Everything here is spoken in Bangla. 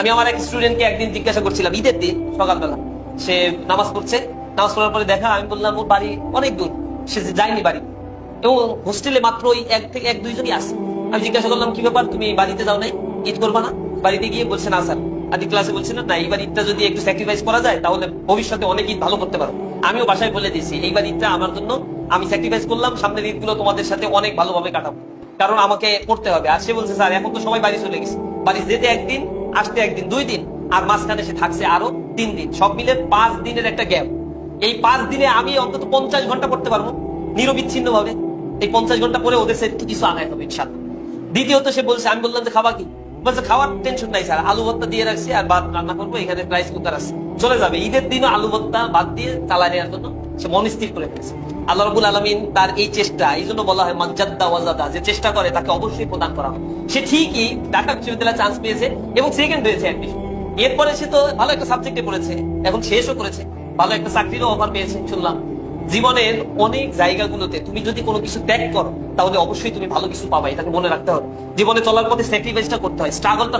আমি আমার এক স্টুডেন্টকে একদিন জিজ্ঞাসা করছিলাম, ঈদের দিন, সকালবেলা। সে নামাজ পড়ছে। নামাজ পড়ার পরে দেখা, আমি বললাম, ওর বাড়ি অনেক দূর। সে যায়নি বাড়ি। এবং হোস্টেলে মাত্র ওই এক থেকে এক দুইজনই আসে আমি জিজ্ঞাসা করলাম, কি ব্যাপার? তুমি বাড়িতে যাও নাই? ঈদ করবা না? বাড়িতে গিয়ে বলছে, না স্যার। আদি ক্লাসে বলছে, না এইবার ঈদটা যদি একটু স্যাক্রিফাইস করা যায়, তাহলে ভবিষ্যতে অনেক ঈদ ভালো করতে পারো। আমিও বাসায় বলে দিয়েছি এইবার ঈদটা আমার জন্য আমি স্যাক্রিফাইস করলাম, সামনের ঈদগুলো তোমাদের সাথে অনেক ভালোভাবে কাটাবো। কারণ আমাকে করতে হবে। আর সে বলছে, স্যার, এখন তো সবাই বাড়ি চলে গেছে। বাড়ি যেতে একদিন আসতে একদিন, দুই দিন, আর মাঝখানে সে থাকছে আরও তিন দিন। সব মিলে পাঁচ দিনের একটা গ্যাপ। এই পাঁচ দিনে আমি অন্তত পঞ্চাশ ঘণ্টা পড়তে পারব নিরবিচ্ছিন্ন ভাবে এই পঞ্চাশ ঘণ্টা পরে ওদের কিছু আদায় হবে, ইনশাল্লাহ। দ্বিতীয়ত সে বলছে, আমি বললাম যে খাবা কি? বলছে, খাওয়ার টেনশন নাই স্যার, আলু ভর্তা দিয়ে রাখছি আর ভাত রান্না করব, এখানে রাইস কুকার আছে। চলে যাবে। ঈদের দিনও আলু ভর্তা, ভাত দিয়ে চালা নেওয়ার জন্য সে মন স্থির করে ফেলেছে। আল্লাহ রবুল আলমিন তার এই চেষ্টা, এই জন্য বলা হয় মানজাদ্দা ওয়াজাদা যে চেষ্টা করে তাকে অবশ্যই প্রদান করা হয় সে ঠিকই ঢাকা বিশ্ববিদ্যালয়ে চান্স পেয়েছে এবং সেকেন্ড হয়েছে এরপরে সে তো ভালো একটা সাবজেক্টে পড়েছে, এখন শেষও করেছে, ভালো একটা চাকরিরও অফার পেয়েছে, শুনলাম। জীবনের অনেক জায়গাগুলোতে তুমি যদি কোনো কিছু ত্যাগ করো, তাহলে অবশ্যই তুমি ভালো কিছু পাবা, এটাকে মনে রাখতে হবে। জীবনে চলার পথে স্যাক্রিফাইসটা করতে হয় স্ট্রাগলটা